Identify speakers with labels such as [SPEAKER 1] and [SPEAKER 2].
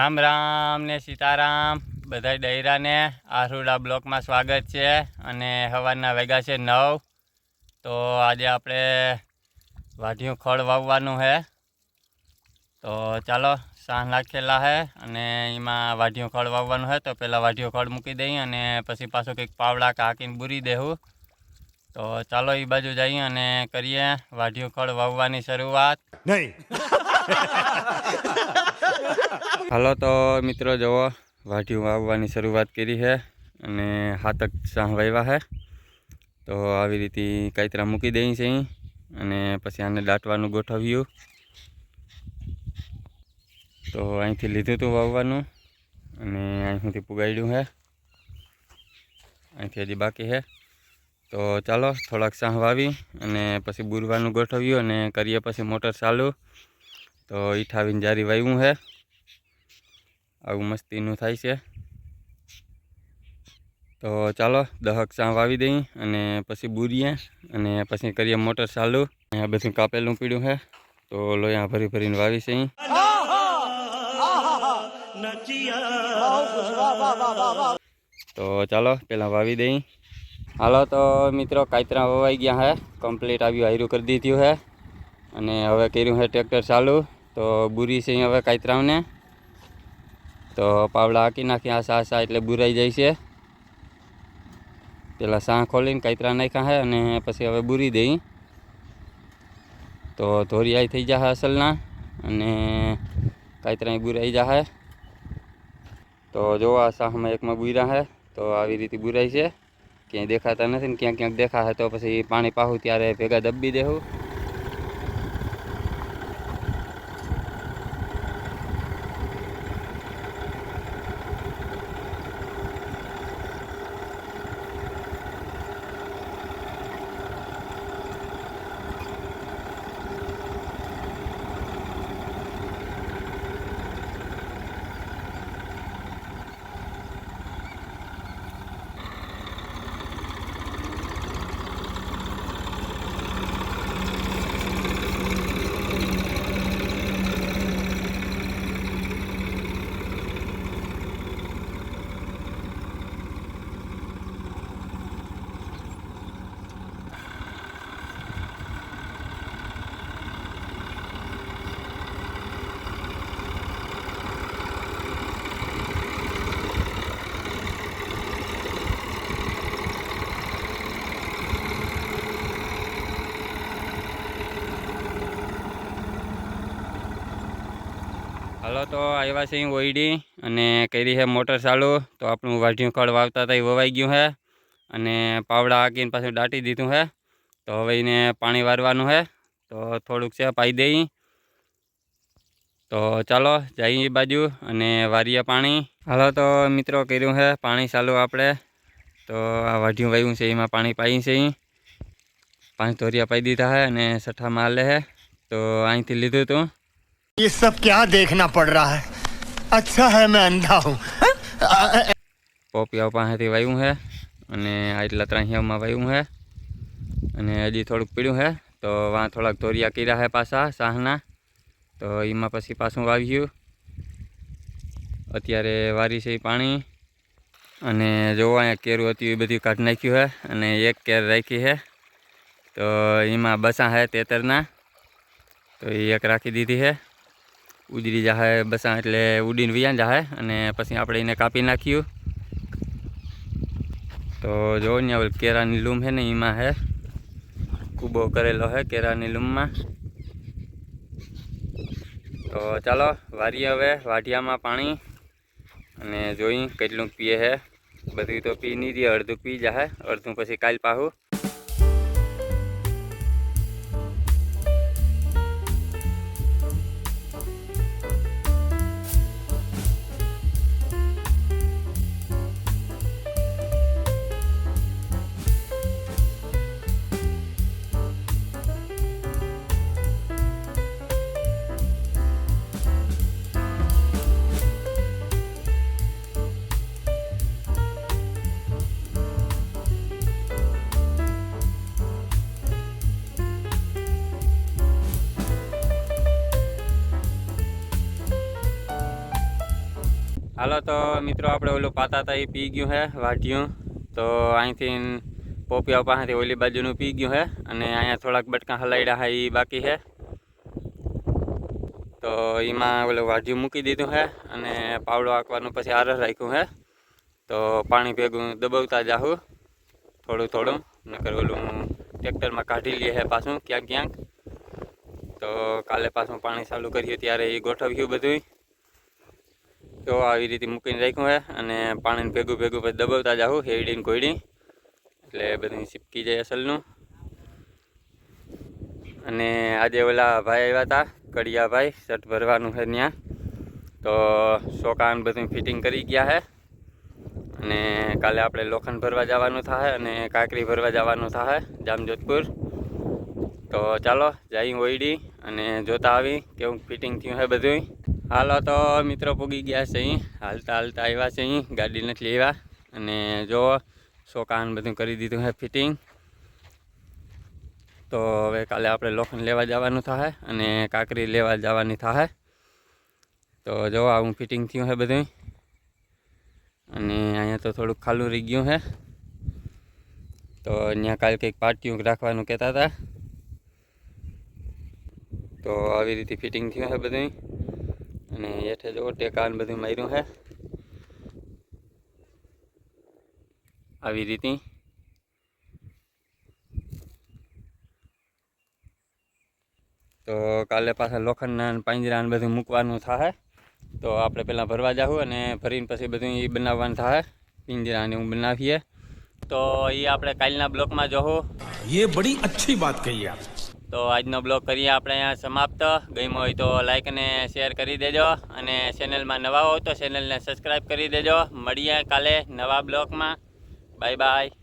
[SPEAKER 1] રામ રામ ને સીતારામ. બધા ડૈરાને આહુડા બ્લોકમાં સ્વાગત છે અને સવારના વેગા છે નવ. તો આજે આપણે વાઢિયું ખળ વાવવાનું છે તો ચાલો સાંજ નાખેલા છે અને એમાં વાઢિયું ખળ વાવવાનું છે તો પહેલાં વાઢિયું ખળ મૂકી દઈએ અને પછી પાછું કંઈક પાવડા કાકીને બૂરી દેવું. તો ચાલો એ બાજુ જઈએ અને કરીએ વાઢિયું ખળ વાવવાની શરૂઆત.
[SPEAKER 2] નહીં.
[SPEAKER 1] હાલો તો મિત્રો, જુઓ, વાઢિયું વાવવાની શરૂઆત કરી છે અને હાથક સાહ વાવ્યા છે. તો આવી રીતે કાંતરા મૂકી દઈ છે અને પછી આને દાટવાનું ગોઠવ્યું તો અહીંથી લીધું હતું વાવવાનું અને અહીંથી પુગાડ્યું છે. અહીંથી હજી બાકી છે. તો ચાલો, થોડાક સાહ વાવી અને પછી બુરવાનું ગોઠવ્યું અને કરીએ પછી મોટર ચાલુ. તો ઈઠાવીને જારી વાવ્યું છે. આવું મસ્તીનું થાય છે. તો ચાલો, દહક સાં વાવી દઈએ અને પછી બુરીએ અને પછી કરીએ મોટર ચાલુ. આ બધું કાપેલું પીડ્યું છે. તો લોહી ભરી ભરીને વાવી છે તો ચાલો પહેલાં વાવી દઈ. હાલો, તો મિત્રો, કાયતરા વવાઈ ગયા હે કમ્પ્લીટ આવ્યું, આયરું કરી દીધું હે અને હવે કર્યું હે ટ્રેક્ટર ચાલુ. તો બુરી છે હવે કાતરાઓને તો પાવડા હાકી નાખી આ સા સા એટલે બુરાઈ જાય છે. પેલા સાહ ખોલીને કાતરા નાખ્યા હે અને પછી હવે બુરી દઈ. તો ધોરિયાઈ થઈ જશે અસલના અને કાંતરા બુરાઈ જશે તો જો આ સાહમાં એકમાં બુર્યા હે, તો આવી રીતે બુરાય છે. ક્યાંય દેખાતા નથી ને ક્યાંક ક્યાંક દેખાશે તો પછી પાણી પાહું ત્યારે ભેગા દબી દેવું હાલો તો આવ્યા છે ઓઈડી અને કરી છે મોટર ચાલુ. તો આપણું વાઢિયું ખડ વાવતા હતા એ વવાઈ ગયું છે અને પાવડા હાકીને પાછું દાટી દીધું છે. તો હવે એને પાણી વારવાનું છે. તો થોડુંક છે પાઈ દઈ. તો ચાલો જઈએ બાજુ અને વારીએ પાણી. હાલો તો મિત્રો કર્યું છે પાણી ચાલુ આપણે. તો આ વાઢિયું વાવ્યું છે, એમાં પાણી પાઈ છે. પાંચ ધોરિયા પાઈ દીધા છે અને સઠ્ઠામાં હાલે છે. તો અહીંથી લીધું હતું.
[SPEAKER 2] ये सब क्या देखना पड़ रहा है अच्छा है मैं अंधा हूँ
[SPEAKER 1] પોપિયા પાસેથી વાવ્યું છે અને આટલા ત્રાહિયામાં વાવ્યું છે અને હજી થોડુંક પીડ્યું છે તો વાં થોડાક ધોરિયા કર્યા છે પાછા સાહના તો એમાં પછી પાછું વાવ્યું અત્યારે વારી છે ઈ પાણી અને જોવો અહીંયા કેરું હતું એ બધું કાઢી નાખ્યું છે અને એક કેર રાખી છે તો એમાં બસા છે તેતરના તો એ એક રાખી દીધી છે ઉજરી જાહે બસા એટલે ઉડીને વિયાન જાહે અને પછી આપણે એને કાપી નાખ્યું. તો જો ને કેરાની લૂમ છે ને એમાં હે, કૂબો કરેલો હે કેરાની લૂમમાં. તો ચાલો, વારીએ હવે વાઢિયામાં પાણી અને જોઈ કેટલું પીએ હે. બધું તો પી નહીં દે અડધું પી જાહે, અડધું પછી કાલ પાહું. હાલો તો મિત્રો, આપણે ઓલું પાતા હતા એ પી ગયું હે વાટ્યું તો અહીંથી પોપિયા પાસેથી ઓલી બાજુનું પી ગયું હે, અને અહીંયા થોડાક બટકા હલાવ્યા હે એ બાકી હે. તો એમાં ઓલું વાઢ્યું મૂકી દીધું હે, અને પાવડો આંકવાનું પછી આરસ રાખ્યું હે. તો પાણી ભેગું દબાવતા જાહું, થોડું થોડું, નકર ઓલું ટ્રેક્ટરમાં કાઢી લઈએ હે પાછું, ક્યાંક ક્યાંક. તો કાલે પાછું પાણી ચાલુ કર્યું ત્યારે એ ગોઠવ્યું બધું તો આવી રીતે મૂકીને રાખ્યું છે અને પાણીને ભેગું ભેગું પછી દબાવતા જાઉં હેડીને કોયડી એટલે બધી ચીપકી જાય અસલનું. અને આજે ઓલા ભાઈ આવ્યા હતા કડિયાભાઈ, શર્ટ ભરવાનું છે ત્યાં તો શોકાન બધું ફિટિંગ કરી ગયા છે અને કાલે આપણે લોખંડ ભરવા જવાનું થાય અને કાંકરી ભરવા જવાનું થાય જામજોધપુર. તો ચાલો જઈ ઓઈડી અને જોતા આવી કેવું ફિટિંગ થયું છે બધું હાલો તો મિત્રો પૂગી ગયા છે અહીં. હાલતા હાલતા આવ્યા છે અહીં. ગાડી નથી લેવા. અને જો સોકાન બધું કરી દીધું છે ફિટિંગ. તો હવે કાલે આપણે લોખંડ લેવા જવાનું થાય અને કાંકરી લેવા જવાની થાય તો જો આવું ફિટિંગ થયું છે બધું અને અહીંયા તો થોડુંક ખાલું રહી ગયું છે તો અહીંયા કાલે કંઈક પાટિયું રાખવાનું કહેતા હતા. તો આવી રીતે ફિટિંગ થયું છે બધું અને હેઠે જો ટેકાન બધું માર્યું છે આવી રીતે તો કાલે પાછા લોખંડના ને પાંજરાને બધું મૂકવાનું થાય તો આપણે પહેલાં ભરવા જાવું અને ભરીને પછી બધું એ બનાવવાનું થાય પિંજરાને હું બનાવીએ તો એ આપણે કાલના બ્લોકમાં જોવું
[SPEAKER 3] ये बड़ी अच्छी बात कही आप
[SPEAKER 1] તો આજનો બ્લોગ કરીએ આપણે અહીંયા સમાપ્ત. ગમ્યો હોય તો લાઈક અને શેર કરી દેજો અને ચેનલમાં નવા હો તો ચેનલને સબસ્ક્રાઈબ કરી દેજો. મળીએ કાલે નવા બ્લોગમાં. Bye bye